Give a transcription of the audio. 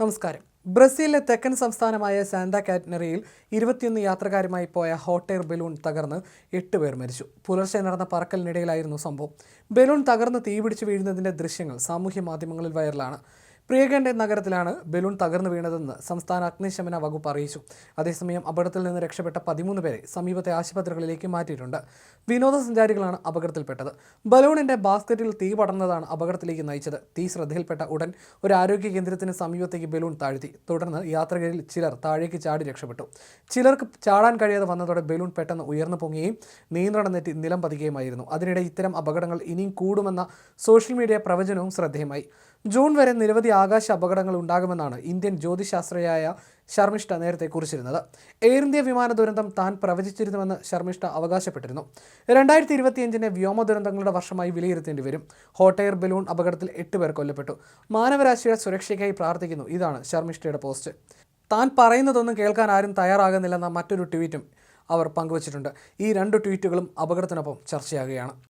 നമസ്കാരം. ബ്രസീലിലെ തെക്കൻ സംസ്ഥാനമായ സാന്താ കാറ്റ്നറിയിൽ ഇരുപത്തിയൊന്ന് യാത്രക്കാരുമായി പോയ ഹോട്ട് എയർ ബലൂൺ തകർന്ന് എട്ട് പേർ മരിച്ചു. പുലർച്ചെ നടന്ന പറക്കലിനിടയിലായിരുന്നു സംഭവം. ബലൂൺ തകർന്ന് തീപിടിച്ച് വീഴുന്നതിന്റെ ദൃശ്യങ്ങൾ സാമൂഹ്യ മാധ്യമങ്ങളിൽ വൈറലാണ്. പ്രിയഗണ്ടെ നഗരത്തിലാണ് ബലൂൺ തകർന്നു വീണതെന്ന് സംസ്ഥാന അഗ്നിശമന വകുപ്പ് അറിയിച്ചു. അതേസമയം അപകടത്തിൽ നിന്ന് രക്ഷപ്പെട്ട പതിമൂന്ന് പേരെ സമീപത്തെ ആശുപത്രികളിലേക്ക് മാറ്റിയിട്ടുണ്ട്. വിനോദസഞ്ചാരികളാണ് അപകടത്തിൽപ്പെട്ടത്. ബലൂണിന്റെ ബാസ്ക്കറ്റിൽ തീ പടർന്നതാണ് അപകടത്തിലേക്ക് നയിച്ചത്. തീ ശ്രദ്ധയിൽപ്പെട്ട ഉടൻ ഒരു ആരോഗ്യ കേന്ദ്രത്തിന് സമീപത്തേക്ക് ബലൂൺ താഴ്ത്തി. തുടർന്ന് യാത്രികരിൽ ചിലർ താഴേക്ക് ചാടി രക്ഷപ്പെട്ടു. ചിലർക്ക് ചാടാൻ കഴിയാതെ വന്നതോടെ ബലൂൺ പെട്ടെന്ന് ഉയർന്നു പൊങ്ങുകയും നിയന്ത്രണം തെറ്റി നിലം പതിക്കുകയുമായിരുന്നു. അതിനിടെ ഇത്തരം അപകടങ്ങൾ ഇനിയും കൂടുമെന്ന സോഷ്യൽ മീഡിയ പ്രവചനവും ശ്രദ്ധേയമായി. ജൂൺ വരെ നിരവധി ആകാശ അപകടങ്ങൾ ഉണ്ടാകുമെന്നാണ് ഇന്ത്യൻ ജ്യോതിശാസ്ത്രയായ ശർമിഷ്ഠ നേരത്തെ കുറിച്ചിരുന്നത്. എയർ ഇന്ത്യ വിമാന ദുരന്തം താൻ പ്രവചിച്ചിരുന്നുവെന്ന് ശർമിഷ്ഠ അവകാശപ്പെട്ടിരുന്നു. രണ്ടായിരത്തി ഇരുപത്തിയഞ്ചിനെ വ്യോമ ദുരന്തങ്ങളുടെ വർഷമായി വിലയിരുത്തേണ്ടി വരും. ഹോട്ട് ബലൂൺ അപകടത്തിൽ എട്ട് പേർ കൊല്ലപ്പെട്ടു. മാനവരാശിയുടെ സുരക്ഷയ്ക്കായി പ്രാർത്ഥിക്കുന്നു. ഇതാണ് ശർമിഷ്ഠയുടെ പോസ്റ്റ്. താൻ പറയുന്നതൊന്നും കേൾക്കാൻ ആരും തയ്യാറാകുന്നില്ലെന്ന മറ്റൊരു ട്വീറ്റും അവർ പങ്കുവച്ചിട്ടുണ്ട്. ഈ രണ്ട് ട്വീറ്റുകളും അപകടത്തിനൊപ്പം ചർച്ചയാകുകയാണ്.